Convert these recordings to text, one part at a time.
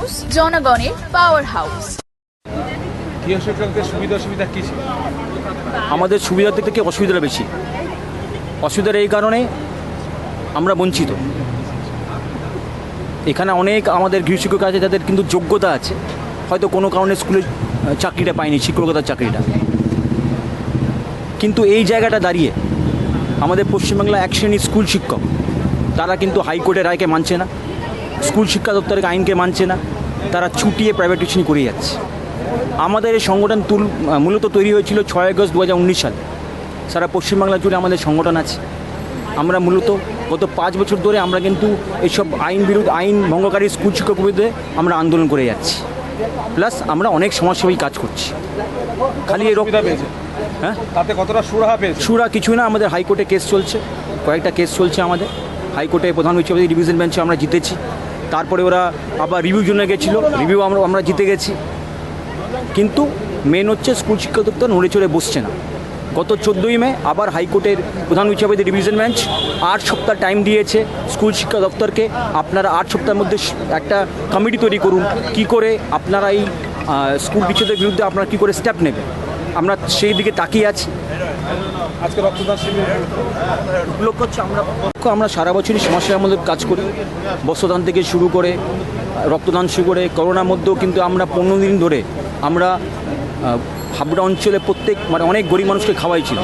News জনগণের power house সুবিধা অসুবিধা কী ছিল? আমাদের সুবিধার দিক থেকে অসুবিধাটা বেশি। অসুবিধার এই কারণে আমরা বঞ্চিত। এখানে অনেক আমাদের গৃহশিক্ষক আছে যাদের কিন্তু যোগ্যতা আছে। হয়তো কোনো কারণে স্কুলে চাকরিটা পায়নি শিক্ষকতার চাকরিটা। কিন্তু এই জায়গাটা দাঁড়িয়ে আমাদের পশ্চিমবাংলা এক শ্রেণির স্কুল শিক্ষক তারা কিন্তু হাইকোর্টের রায়কে মানছে না। স্কুল শিক্ষা দপ্তরের আইনকে মানছে না তারা ছুটিয়ে প্রাইভেট টিউশন করিয়ে যাচ্ছে। আমাদের এই সংগঠন তুল মূলত তৈরি হয়েছিল ছয় আগস্ট দু হাজার উনিশ সালে। সারা পশ্চিমবাংলা জুড়ে আমাদের সংগঠন আছে। আমরা মূলত গত পাঁচ বছর ধরে আমরা কিন্তু এইসব আইন বিরুদ্ধ আইন ভঙ্গকারী স্কুল শিক্ষক বিরুদ্ধে আমরা আন্দোলন করে যাচ্ছি। প্লাস আমরা অনেক সমাজসেবী কাজ করছি। খালি সুবিধা হ্যাঁ? তাতে কতটা সুরাহা পেয়েছে? সুরা কিছু না আমাদের হাইকোর্টে কেস চলছে। কয়েকটা কেস চলছে আমাদের। হাইকোর্টে প্রধান বিচারপতি ডিভিশন বেঞ্চে আমরা জিতেছি। তারপরে ওরা আবার রিভিউ জন্য গেছিল। রিভিউ আমরা আমরা জিতে গেছি। কিন্তু মেন হচ্ছে স্কুল শিক্ষা দপ্তর নড়ে চড়ে বসছে না। গত চোদ্দোই মে আবার হাইকোর্টের প্রধান বিচারপতি ডিভিশন বেঞ্চ আট সপ্তাহ টাইম দিয়েছে স্কুল শিক্ষা দপ্তরকে। আপনারা আট সপ্তাহের মধ্যে একটা কমিটি তৈরি করুন। কি করে আপনারা এই স্কুল টিচারদের বিরুদ্ধে আপনারা কী করে স্টেপ নেবেন? আমরা সেই দিকে তাকিয়ে আছি। আজকে রক্তদান শিবির লক্ষ্য হচ্ছে আমরা আমরা সারা বছরই সমাজসেবার মধ্যে কাজ করি। বস্ত্রদান থেকে শুরু করে রক্তদান শুরু করে করোনার মধ্যেও কিন্তু আমরা পনেরো দিন ধরে আমরা হাবড়া অঞ্চলে প্রত্যেক মানে অনেক গরিব মানুষকে খাওয়াইছিল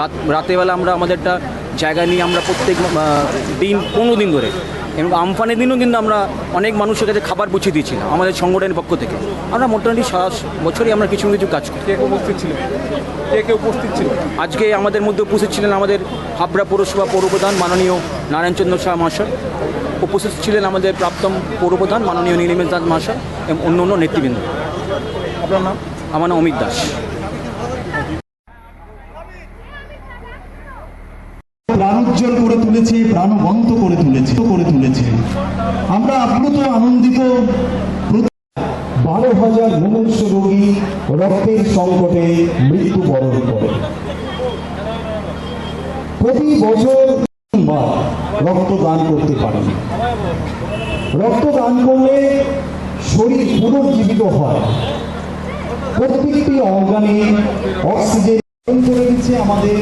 রাত রাতেরবেলা আমরা আমাদের একটা জায়গা নিয়ে আমরা প্রত্যেক দিন পনেরো দিন ধরে। এবং আমফানের দিনও কিন্তু আমরা অনেক মানুষের কাছে খাবার পৌঁছে দিয়েছিলাম আমাদের সংগঠনের পক্ষ থেকে। আমরা মোটামুটি সারা বছরই আমরা কিছু না কিছু কাজ করি। উপস্থিত ছিল কে কে উপস্থিত ছিল। আজকে আমাদের মধ্যে উপস্থিত ছিলেন আমাদের হাবড়া পৌরসভা পৌরপ্রধান মাননীয় নারায়ণচন্দ্র শাহ মহাশয়। উপস্থিত ছিলেন আমাদের প্রাক্তন পৌরপ্রধান মাননীয় নীলিমেশ দাস মহাশয় এবং অন্য অন্য নেতৃবৃন্দ। আপনার নাম? আমার নাম অমিত দাস। প্রাণোজ্জ্বল করে তুলেছে প্রাণবন্ত করে তুলেছে করে তুলেছে। আমরা আপ্লুত আনন্দিত বারো হাজার মুমূর্ষ রোগী রক্তের সংকটে মৃত্যুবরণ করে। প্রতি বছর রক্তদান করতে পারেন। রক্তদান করলে শরীর পুনর্জীবিত হয়। প্রত্যেকটি অর্গানে অক্সিজেন করে দিচ্ছে আমাদের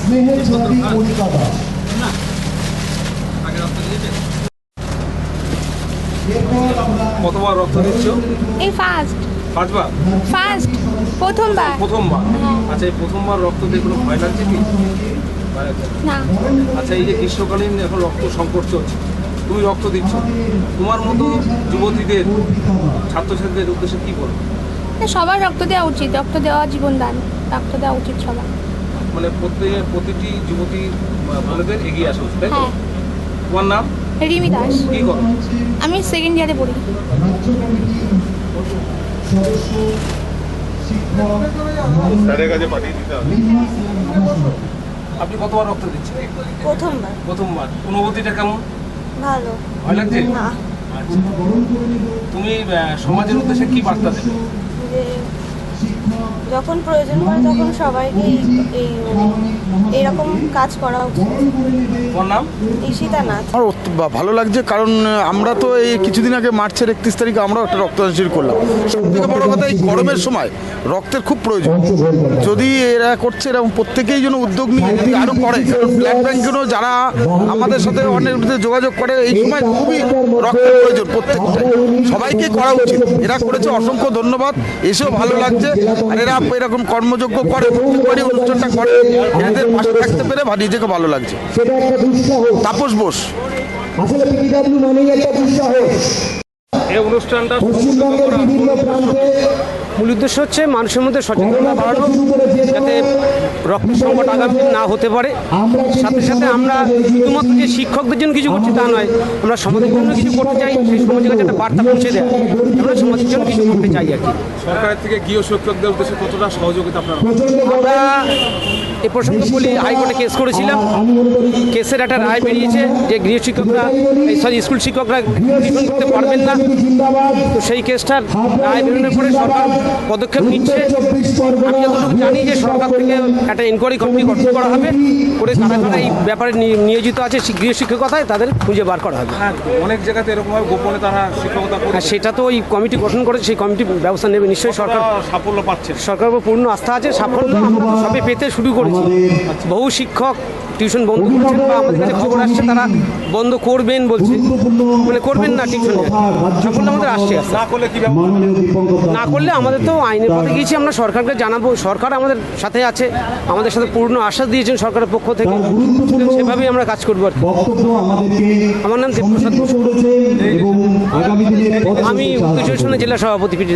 স্নেহের ছবি কলকাতা এরপর আমরা কতবার রক্ত দিচ্ছ? এই ফার্স্ট পাঁচবার ফার্স্ট প্রথমবার। প্রথমবার? আচ্ছা এই প্রথমবার রক্ত দিয়ে কোনো ভয় লাগছে কি? না। আচ্ছা এই যে গ্রীষ্মকালীন এখন রক্ত সংকট চলছে তুমি রক্ত দিচ্ছ। তোমার মতো যুবতীদের ছাত্রছাত্রীদের উদ্দেশ্যে কি বলব সবার রক্ত দেওয়া উচিত। রক্ত দেওয়া জীবন দান রক্ত দেওয়া উচিত সবার। মানে প্রত্যেকে প্রতিটি যুবতী বোনেদের এগিয়ে আসা উচিত তাই? হ্যাঁ। তোমার নাম? রিমি দাস। আমি সেকেন্ড ইয়ারে পড়ি। আপনি কতবার রক্ত দিচ্ছেন? প্রথমবার। প্রথমবার। অনুভূতিটা কেমন? ভালো। ভয় লাগছে? আচ্ছা। তুমি সমাজের উদ্দেশ্যে কি বার্তা দেবে? যখন প্রয়োজন পড়ে তখন সবাইকে এই মানে এইরকম কাজ করা উচিত। নাম? ঈশিতা নাথ। আমার ভালো লাগছে কারণ আমরা তো এই কিছুদিন আগে মার্চের একত্রিশ তারিখে আমরাও একটা রক্তদান শিবির করলাম। সব থেকে বড় কথা এই গরমের সময় রক্তের খুব প্রয়োজন। যদি এরা করছে এরকম প্রত্যেকেই যেন উদ্যোগ নিয়ে যদি আরও করে কারণ ব্লাড ব্যাংকেরও যারা আমাদের সাথে অনেক যোগাযোগ করে এই সময় খুবই রক্তের প্রয়োজন প্রত্যেকটাই সবাইকে করা উচিত। এরা করেছে অসংখ্য ধন্যবাদ। এসেও ভালো লাগছে। আর এরা এরকম কর্মযোগ্য করে প্রত্যেকবারই অনুষ্ঠানটা করে এদের পাশে থাকতে পেরে নিজেকে ভালো লাগছে। সেটা একটা দুঃসাহস। তাপস বোস। আসলে পিডিডাব্লিউ মানেই একটা দুঃসাহস। এই অনুষ্ঠানটা পশ্চিমবঙ্গের বিভিন্ন প্রান্তে মূল উদ্দেশ্য হচ্ছে মানুষের মধ্যে সচেতনতা বাড়ানো রক্ত সংকট আগামী দিন না হতে পারে। সাথে সাথে আমরা শুধুমাত্র যে শিক্ষকদের জন্য কিছু করছি তা নয় আমরা সমাজের জন্য কিছু করতে চাই সেই সমাজের কাছে একটা বার্তা পৌঁছে দেয় আমরা সমাজের জন্য কিছু করতে চাই আর কি। সরকারের থেকে গৃহ শিক্ষকদের উদ্দেশ্যে কতটা সহযোগিতা আপনারা আমরা এ প্রসঙ্গে বলি হাইকোর্টে কেস করেছিলাম। কেসের একটা রায় বেরিয়েছে যে গৃহ শিক্ষকরা সরি স্কুল শিক্ষকরা টিউশন করতে পারবেন না। তো সেই কেসটার রায় বেরোনোর পরে সরকার পদক্ষেপ নিচ্ছে। আমি যতটুকু জানি যে সরকার থেকে একটা এনকোয়ারি কমিটি গঠন করা হবে। করে তারা যারা এই ব্যাপারে নিয়োজিত আছে গৃহ শিক্ষকতায় তাদের খুঁজে বার করা হবে। হ্যাঁ অনেক জায়গাতে এরকমভাবে গোপনে তারা শিক্ষকতা করে সেটা তো ওই কমিটি গঠন করে সেই কমিটি ব্যবস্থা নেবে। নিশ্চয়ই সরকার সাফল্য পাচ্ছে সরকার উপর পূর্ণ আস্থা আছে সাফল্য আমরা সবে পেতে শুরু করেছি। বহু শিক্ষক টিউশন বন্ধ করেছেন বা আমাদের কাছে খবর আসছে তারা বন্ধ করবেন বলছে। মানে করবেন না টিউশন। সাফল্য আমাদের আসছে। না করলে কি না করলে আমাদের তো আইনের পথে গিয়েছি আমরা সরকারকে জানাব। সরকার আমাদের সাথে আছে। আমাদের সাথে পূর্ণ আশ্বাস দিয়েছেন সরকারের পক্ষ থেকে। সেভাবেই আমরা কাজ করব আর কি। আমার নাম দেবপ্রসাদ আমি উত্তর চব্বিশ জেলা সভাপতি পিটি